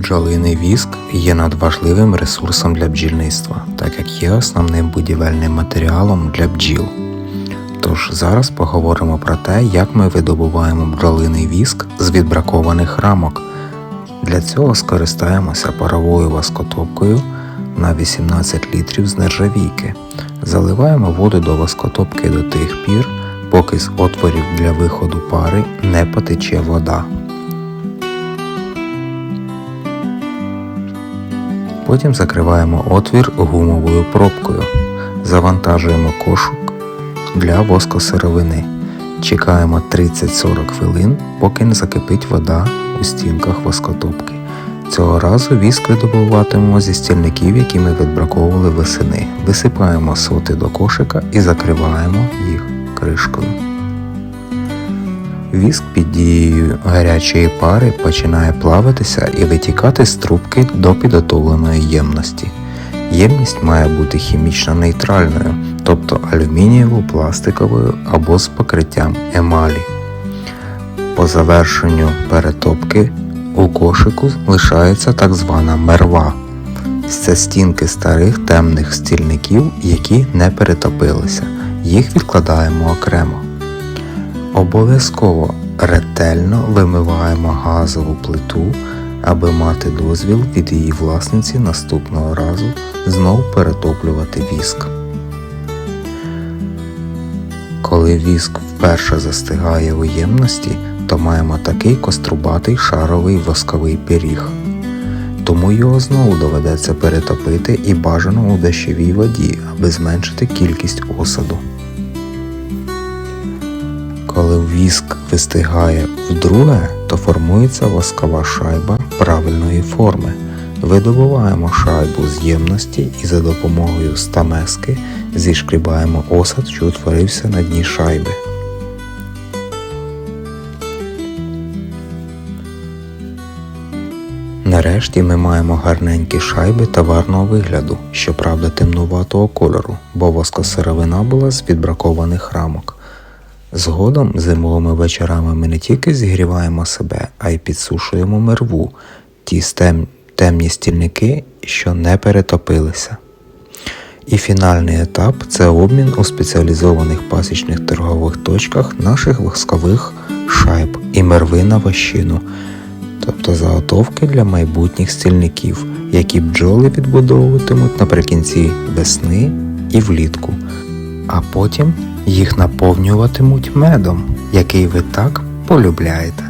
Бджолиний віск є надважливим ресурсом для бджільництва, так як є основним будівельним матеріалом для бджіл. Тож зараз поговоримо про те, як ми видобуваємо бджолиний віск з відбракованих рамок. Для цього скористаємося паровою воскотопкою на 18 літрів з нержавійки. Заливаємо воду до воскотопки до тих пір, поки з отворів для виходу пари не потече вода. Потім закриваємо отвір гумовою пробкою. Завантажуємо кошик для воскосировини. Чекаємо 30-40 хвилин, поки не закипить вода у стінках воскотопки. Цього разу віск видобуватимемо зі стільників, які ми відбраковували весени. Висипаємо соти до кошика і закриваємо їх кришкою. Віск під дією гарячої пари починає плавитися і витікати з трубки до підготовленої ємності. Ємність має бути хімічно нейтральною, тобто алюмінієво, пластиковою або з покриттям емалі. По завершенню перетопки у кошику лишається так звана мерва. Це стінки старих темних стільників, які не перетопилися. Їх відкладаємо окремо. Обов'язково ретельно вимиваємо газову плиту, аби мати дозвіл від її власниці наступного разу знов перетоплювати віск. Коли віск вперше застигає у ємності, то маємо такий кострубатий шаровий восковий пиріг. Тому його знову доведеться перетопити і бажано у дощовій воді, аби зменшити кількість осаду. Коли віск вистигає вдруге, то формується воскова шайба правильної форми. Видобуваємо шайбу з ємності і за допомогою стамески зішкрібаємо осад, що утворився на дні шайби. Нарешті ми маємо гарненькі шайби товарного вигляду, щоправда темнуватого кольору, бо воскосировина була з відбракованих рамок. Згодом зимовими вечорами ми не тільки зігріваємо себе, а й підсушуємо мерву, ті стем- темні стільники, що не перетопилися. І фінальний етап це обмін у спеціалізованих пасічних торгових точках наших воскових шайб і мерви на вощину, тобто заготовки для майбутніх стільників, які бджоли відбудовуватимуть наприкінці весни і влітку, а потім їх наповнюватимуть медом, який ви так полюбляєте.